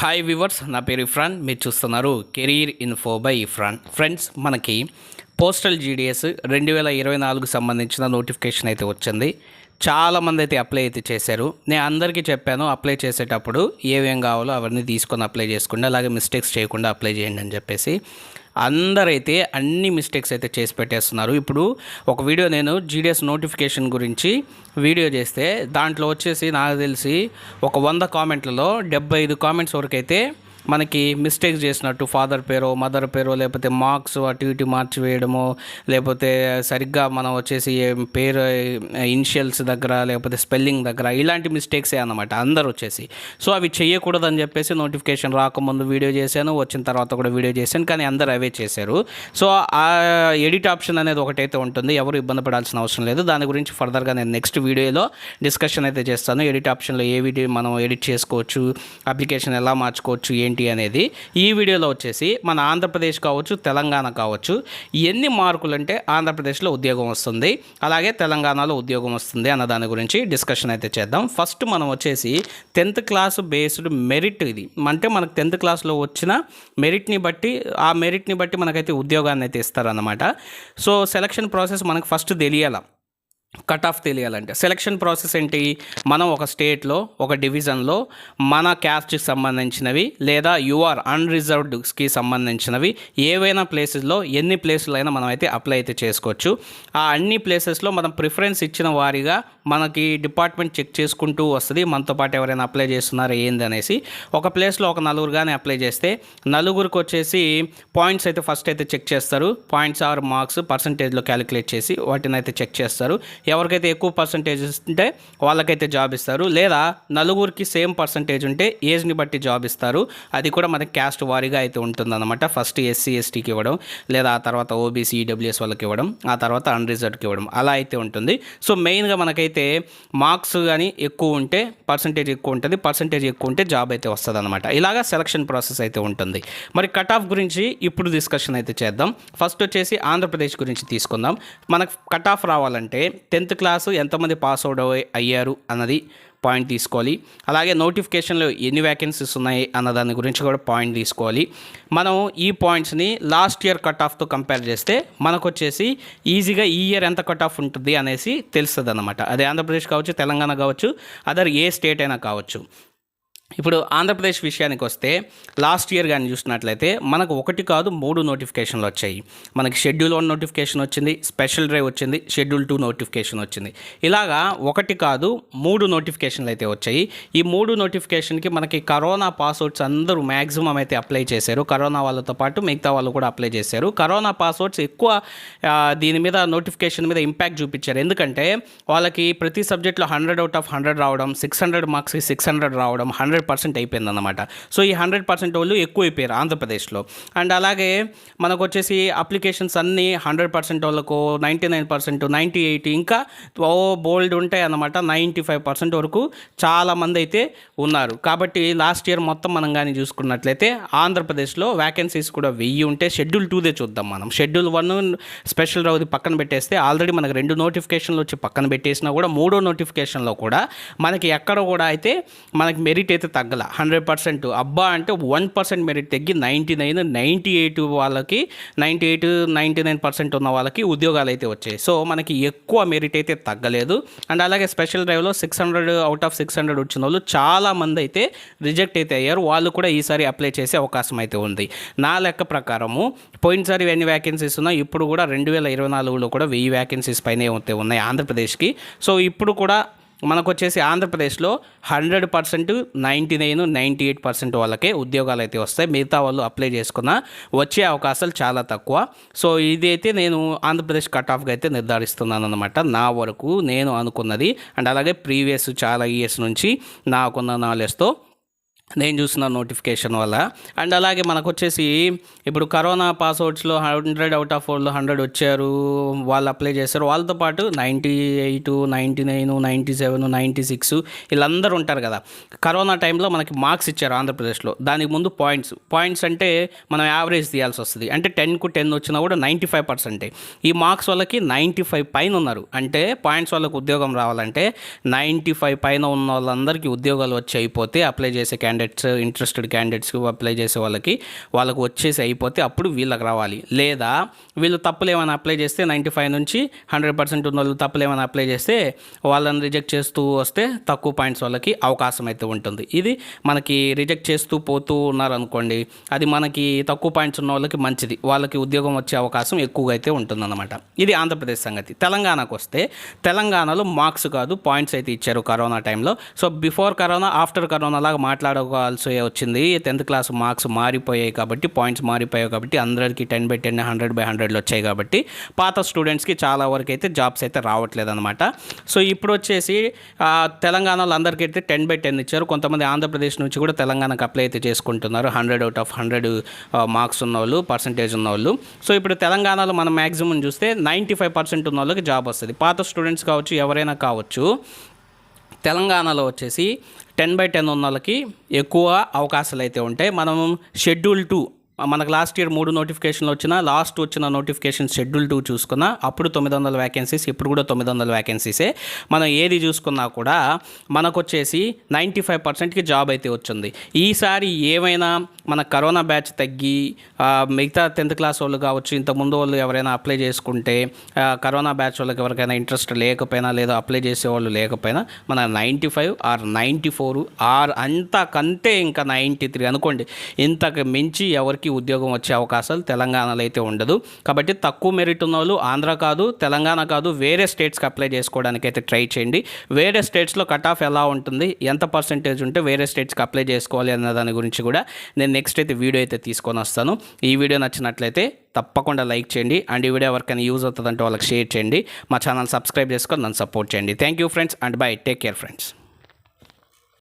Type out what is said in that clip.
Hi viewers నా పేరు ఇఫ్రాన్ మీరు చూస్తున్నారు career info by Ifran friends మనకి పోస్టల్ జీడిఎస్ రెండు వేల ఇరవై నాలుగు సంబంధించిన నోటిఫికేషన్ అయితే వచ్చింది. చాలామంది అయితే అప్లై అయితే చేశారు. నేను అందరికీ చెప్పాను అప్లై చేసేటప్పుడు ఏమేం కావాలో అవన్నీ తీసుకొని అప్లై చేసుకోండి. అలాగే మిస్టేక్స్ చేయకుండా అప్లై చేయండి అని చెప్పేసి. అందరైతే అన్ని మిస్టేక్స్ అయితే చేసి పెట్టేస్తున్నారు. ఇప్పుడు ఒక వీడియో నేను జీడిఎస్ నోటిఫికేషన్ గురించి వీడియో చేస్తే దాంట్లో వచ్చేసి నాకు తెలిసి ఒక వంద కామెంట్లలో డెబ్బై ఐదు కామెంట్స్ వరకు అయితే మనకి మిస్టేక్స్ చేసినట్టు ఫాదర్ పేరో మదర్ పేరో లేకపోతే మార్క్స్ అటు ఇటు మార్చి వేయడమో లేకపోతే సరిగ్గా మనం వచ్చేసి పేరు ఇనిషియల్స్ దగ్గర లేకపోతే స్పెల్లింగ్ దగ్గర ఇలాంటి మిస్టేక్సే అనమాట అందరు వచ్చేసి. సో అవి చేయకూడదని చెప్పేసి నోటిఫికేషన్ రాకముందు వీడియో చేశాను వచ్చిన తర్వాత కూడా వీడియో చేశాను కానీ అందరు అవే చేశారు. సో ఆ ఎడిట్ ఆప్షన్ అనేది ఒకటైతే ఉంటుంది ఎవరు ఇబ్బంది పడాల్సిన అవసరం లేదు. దాని గురించి ఫర్దర్గా నేను నెక్స్ట్ వీడియోలో డిస్కషన్ అయితే చేస్తాను. ఎడిట్ ఆప్షన్లో ఏ వీడియో మనం ఎడిట్ చేసుకోవచ్చు అప్లికేషన్ ఎలా మార్చుకోవచ్చు ఏంటి ఏంటి అనేది ఈ వీడియోలో వచ్చేసి మన ఆంధ్రప్రదేశ్ కావచ్చు తెలంగాణ కావచ్చు ఎన్ని మార్కులు అంటే ఆంధ్రప్రదేశ్లో ఉద్యోగం వస్తుంది అలాగే తెలంగాణలో ఉద్యోగం వస్తుంది అన్న దాని గురించి డిస్కషన్ అయితే చేద్దాం. ఫస్ట్ మనం వచ్చేసి టెన్త్ క్లాస్ బేస్డ్ మెరిట్ ఇది. అంటే మనకు టెన్త్ క్లాస్లో వచ్చిన మెరిట్ని బట్టి ఆ మెరిట్ని బట్టి మనకైతే ఉద్యోగాన్ని అయితే ఇస్తారన్నమాట. సో సెలక్షన్ ప్రాసెస్ మనకు ఫస్ట్ తెలియాల. కట్ ఆఫ్ తెలియాలంటే. సెలక్షన్ ప్రాసెస్ ఏంటి? మనం ఒక స్టేట్లో ఒక డివిజన్లో మన క్యాస్ట్కి సంబంధించినవి లేదా యూఆర్ అన్రిజర్వ్డ్కి సంబంధించినవి ఏవైనా ప్లేసెస్లో ఎన్ని ప్లేసులైనా మనం అయితే అప్లై అయితే చేసుకోవచ్చు. ఆ అన్ని ప్లేసెస్లో మనం ప్రిఫరెన్స్ ఇచ్చిన వారిగా మనకి డిపార్ట్మెంట్ చెక్ చేసుకుంటూ వస్తుంది మనతో పాటు ఎవరైనా అప్లై చేస్తున్నారో ఏంది అనేసి. ఒక ప్లేస్లో ఒక నలుగురు కానీ అప్లై చేస్తే నలుగురికి వచ్చేసి పాయింట్స్ అయితే ఫస్ట్ అయితే చెక్ చేస్తారు. పాయింట్స్ ఆర్ మార్క్స్ పర్సంటేజ్లో క్యాలిక్యులేట్ చేసి వాటిని అయితే చెక్ చేస్తారు. ఎవరికైతే ఎక్కువ పర్సంటేజ్ ఉంటే వాళ్ళకైతే జాబ్ ఇస్తారు. లేదా నలుగురికి సేమ్ పర్సంటేజ్ ఉంటే ఏజ్ని బట్టి జాబ్ ఇస్తారు. అది కూడా మనకి క్యాస్ట్ వారీగా అయితే ఉంటుందన్నమాట. ఫస్ట్ ఎస్సీ ఎస్టీకి ఇవ్వడం లేదా ఆ తర్వాత ఓబీసీ ఈడబ్ల్యూఎస్ వాళ్ళకి ఇవ్వడం ఆ తర్వాత అన్రిజర్వ్డ్కి ఇవ్వడం అలా అయితే ఉంటుంది. సో మెయిన్గా మనకైతే మార్క్స్ కానీ ఎక్కువ ఉంటే పర్సంటేజ్ ఎక్కువ ఉంటుంది పర్సంటేజ్ ఎక్కువ ఉంటే జాబ్ అయితే వస్తుంది అనమాట ఇలాగా సెలక్షన్ ప్రాసెస్ అయితే ఉంటుంది. మరి కట్ ఆఫ్ గురించి ఇప్పుడు డిస్కషన్ అయితే చేద్దాం. ఫస్ట్ వచ్చేసి ఆంధ్రప్రదేశ్ గురించి తీసుకుందాం. మనకు కట్ ఆఫ్ రావాలంటే టెన్త్ క్లాసు ఎంతమంది పాస్ అవుట్ అయ్యారు అన్నది పాయింట్ తీసుకోవాలి. అలాగే నోటిఫికేషన్లో ఎన్ని వ్యాకెన్సీస్ ఉన్నాయి అన్న దాని గురించి కూడా పాయింట్ తీసుకోవాలి. మనం ఈ పాయింట్స్ని లాస్ట్ ఇయర్ కట్ ఆఫ్తో కంపేర్ చేస్తే మనకు వచ్చేసి ఈజీగా ఈ ఇయర్ ఎంత కట్ ఆఫ్ ఉంటుంది అనేసి తెలుస్తుంది అనమాట అది ఆంధ్రప్రదేశ్ కావచ్చు తెలంగాణ కావచ్చు అదర్ ఏ స్టేట్ అయినా కావచ్చు. ఇప్పుడు ఆంధ్రప్రదేశ్ విషయానికి వస్తే లాస్ట్ ఇయర్ కానీ చూసినట్లయితే మనకు ఒకటి కాదు మూడు నోటిఫికేషన్లు వచ్చాయి. మనకి షెడ్యూల్ వన్ నోటిఫికేషన్ వచ్చింది స్పెషల్ డ్రైవ్ వచ్చింది షెడ్యూల్ టూ నోటిఫికేషన్ వచ్చింది. ఇలాగా ఒకటి కాదు మూడు నోటిఫికేషన్లు అయితే వచ్చాయి. ఈ మూడు నోటిఫికేషన్కి మనకి కరోనా పాస్వర్డ్స్ అందరూ మ్యాక్సిమం అయితే అప్లై చేశారు. కరోనా వాళ్ళతో పాటు మిగతా వాళ్ళు కూడా అప్లై చేశారు. కరోనా పాస్వర్డ్స్ ఎక్కువ దీని మీద నోటిఫికేషన్ మీద ఇంపాక్ట్ చూపించారు. ఎందుకంటే వాళ్ళకి ప్రతి సబ్జెక్ట్లో హండ్రెడ్ అవుట్ ఆఫ్ హండ్రెడ్ రావడం సిక్స్ హండ్రెడ్ మార్క్స్కి సిక్స్ హండ్రెడ్ రావడం హండ్రెడ్ హండ్రెడ్ పర్సెంట్ అయిపోయింది అనమాట సో ఈ హండ్రెడ్ పర్సెంట్ వాళ్ళు ఎక్కువైపోయారు ఆంధ్రప్రదేశ్లో. అండ్ అలాగే మనకు వచ్చేసి అప్లికేషన్స్ అన్నీ హండ్రెడ్ పర్సెంట్ వాళ్ళకు ninety nine percent ninety eight ఇంకా ఓ బోల్డ్ ఉంటాయి అన్నమాట నైంటీ ఫైవ్ పర్సెంట్ వరకు చాలామంది అయితే ఉన్నారు. కాబట్టి లాస్ట్ ఇయర్ మొత్తం మనం కానీ చూసుకున్నట్లయితే ఆంధ్రప్రదేశ్లో వ్యాకెన్సీస్ కూడా వెయ్యి ఉంటే షెడ్యూల్ టూదే చూద్దాం మనం. షెడ్యూల్ వన్ స్పెషల్ రౌది పక్కన పెట్టేస్తే ఆల్రెడీ మనకు రెండు నోటిఫికేషన్లు వచ్చి పక్కన పెట్టేసినా కూడా మూడో నోటిఫికేషన్లో కూడా మనకి ఎక్కడ కూడా అయితే మనకి మెరిట్ అయితే తగ్గల. Hundred percent. అబ్బా అంటే వన్ పర్సెంట్ మెరిట్ తగ్గి నైంటీ నైన్ నైంటీ ఎయిట్ వాళ్ళకి ninety eight ninety nine percent ఉన్న వాళ్ళకి ఉద్యోగాలు అయితే వచ్చాయి. సో మనకి ఎక్కువ మెరిట్ అయితే తగ్గలేదు. అండ్ అలాగే స్పెషల్ డ్రైవ్లో six hundred out of six hundred వచ్చిన వాళ్ళు చాలామంది అయితే రిజెక్ట్ అయితే అయ్యారు. వాళ్ళు కూడా ఈసారి అప్లై చేసే అవకాశం అయితే ఉంది. నా లెక్క ప్రకారము పోయినసారి ఎన్ని వ్యాకెన్సీస్ ఉన్నాయి ఇప్పుడు కూడా రెండు వేల ఇరవై నాలుగులో కూడా వెయ్యి వ్యాకెన్సీస్ పైనే అయితే ఉన్నాయి ఆంధ్రప్రదేశ్కి. సో ఇప్పుడు కూడా మనకు వచ్చేసి ఆంధ్రప్రదేశ్లో hundred percent ninety nine ninety eight percent వాళ్ళకే ఉద్యోగాలు అయితే వస్తాయి. మిగతా వాళ్ళు అప్లై చేసుకున్న వచ్చే అవకాశాలు చాలా తక్కువ. సో ఇది అయితే నేను ఆంధ్రప్రదేశ్ కట్ ఆఫ్గా అయితే నిర్ధారిస్తున్నాను అనమాట నా వరకు నేను అనుకున్నది. అండ్ అలాగే ప్రీవియస్ చాలా ఇయర్స్ నుంచి నాకున్న నాలెడ్జ్తో నేను చూసిన నోటిఫికేషన్ వల్ల. అండ్ అలాగే మనకు వచ్చేసి ఇప్పుడు కరోనా పాస్వర్డ్స్లో హండ్రెడ్ అవుట్ ఆఫ్ వాళ్ళు హండ్రెడ్ వచ్చారు. వాళ్ళు అప్లై చేశారు. వాళ్ళతో పాటు ninety eight ninety nine ninety seven ninety six వీళ్ళందరూ ఉంటారు కదా. కరోనా టైంలో మనకి మార్క్స్ ఇచ్చారు ఆంధ్రప్రదేశ్లో. దానికి ముందు పాయింట్స్. పాయింట్స్ అంటే మనం యావరేజ్ తీయాల్సి వస్తుంది. అంటే టెన్కు టెన్ వచ్చినా కూడా నైంటీ ఫైవ్ పర్సెంటే. ఈ మార్క్స్ వాళ్ళకి నైంటీ ఫైవ్ పైన ఉన్నారు. అంటే పాయింట్స్ వాళ్ళకి ఉద్యోగం రావాలంటే నైంటీ ఫైవ్ పైన ఉన్న వాళ్ళందరికీ ఉద్యోగాలు వచ్చి అయిపోతే అప్లై చేసే క్యాండిడేట్స్ ఇంట్రెస్టెడ్ క్యాండిడేట్స్కి అప్లై చేసే వాళ్ళకి వాళ్ళకి వచ్చేసి అయిపోతే అప్పుడు వీళ్ళకి రావాలి. లేదా వీళ్ళు తప్పులు ఏమైనా అప్లై చేస్తే నైంటీ ఫైవ్ నుంచి హండ్రెడ్ పర్సెంట్ ఉన్న వాళ్ళు తప్పులు ఏమైనా అప్లై చేస్తే వాళ్ళని రిజెక్ట్ చేస్తూ వస్తే తక్కువ పాయింట్స్ వాళ్ళకి అవకాశం అయితే ఉంటుంది. ఇది మనకి రిజెక్ట్ చేస్తూ పోతూ ఉన్నారనుకోండి అది మనకి తక్కువ పాయింట్స్ ఉన్న వాళ్ళకి మంచిది. వాళ్ళకి ఉద్యోగం వచ్చే అవకాశం ఎక్కువగా అయితే ఉంటుందన్నమాట. ఇది ఆంధ్రప్రదేశ్ సంగతి. తెలంగాణకు వస్తే తెలంగాణలో మార్క్స్ కాదు పాయింట్స్ అయితే ఇచ్చారు కరోనా టైంలో so before corona after corona లాగా ఆల్సో వచ్చింది? టెన్త్ క్లాస్ మార్క్స్ మారిపోయాయి కాబట్టి పాయింట్స్ మారిపోయాయి కాబట్టి అందరికీ ten by ten hundred by హండ్రెడ్లు వచ్చాయి కాబట్టి పాత స్టూడెంట్స్కి చాలా వరకు అయితే జాబ్స్ అయితే రావట్లేదు అనమాట సో ఇప్పుడు వచ్చేసి తెలంగాణలో అందరికీ అయితే టెన్ బై టెన్ ఇచ్చారు. కొంతమంది ఆంధ్రప్రదేశ్ నుంచి కూడా తెలంగాణకు అప్లై అయితే చేసుకుంటున్నారు. Hundred out of hundred marks ఉన్న వాళ్ళు పర్సంటేజ్ ఉన్న వాళ్ళు సో ఇప్పుడు తెలంగాణలో మనం మ్యాక్సిమం చూస్తే నైంటీ ఫైవ్ పర్సెంట్ ఉన్న వాళ్ళకి జాబ్ వస్తుంది. పాత స్టూడెంట్స్ కావచ్చు ఎవరైనా కావచ్చు తెలంగాణలో వచ్చేసి టెన్ బై టెన్ ఉన్నలకి ఎక్కువ అవకాశాలు అయితే ఉంటాయి. మనం షెడ్యూల్ టూ మనకు లాస్ట్ ఇయర్ మూడు నోటిఫికేషన్లు వచ్చిన లాస్ట్ వచ్చిన నోటిఫికేషన్ షెడ్యూల్ టూ చూసుకున్నా అప్పుడు తొమ్మిది వందల వ్యాకెన్సీస్ ఇప్పుడు కూడా తొమ్మిది వందల వ్యాకెన్సీసే మనం ఏది చూసుకున్నా కూడా మనకు వచ్చేసి నైంటీ ఫైవ్ పర్సెంట్కి జాబ్ అయితే వచ్చింది. ఈసారి ఏమైనా మన కరోనా బ్యాచ్ తగ్గి మిగతా టెన్త్ క్లాస్ వాళ్ళు కావచ్చు ఇంత ముందు వాళ్ళు ఎవరైనా అప్లై చేసుకుంటే కరోనా బ్యాచ్ వాళ్ళకి ఎవరికైనా ఇంట్రెస్ట్ లేకపోయినా లేదా అప్లై చేసేవాళ్ళు లేకపోయినా మన ninety five or ninety four or అంతకంటే ఇంకా నైంటీ త్రీ అనుకోండి. ఇంతకు మించి ఎవరికి ఉద్యోగం వచ్చే అవకాశాలు తెలంగాణలో అయితే ఉండదు. కాబట్టి తక్కువ మెరిట్ ఉన్న వాళ్ళు ఆంధ్ర కాదు తెలంగాణ కాదు వేరే స్టేట్స్కి అప్లై చేసుకోవడానికి అయితే ట్రై చేయండి. వేరే స్టేట్స్లో కట్ ఆఫ్ ఎలా ఉంటుంది ఎంత పర్సెంటేజ్ ఉంటే వేరే స్టేట్స్కి అప్లై చేసుకోవాలి అన్న దాని గురించి కూడా నేను నెక్స్ట్ అయితే వీడియో అయితే తీసుకొని వస్తాను. ఈ వీడియో నచ్చినట్లయితే తప్పకుండా లైక్ చేయండి. అండ్ ఈ వీడియో ఎవరికైనా యూజ్ అవుతుందంటే వాళ్ళకి షేర్ చేయండి. మా ఛానల్ సబ్స్క్రైబ్ చేసుకొని నన్ను సపోర్ట్ చేయండి. Thank you friends and bye take care friends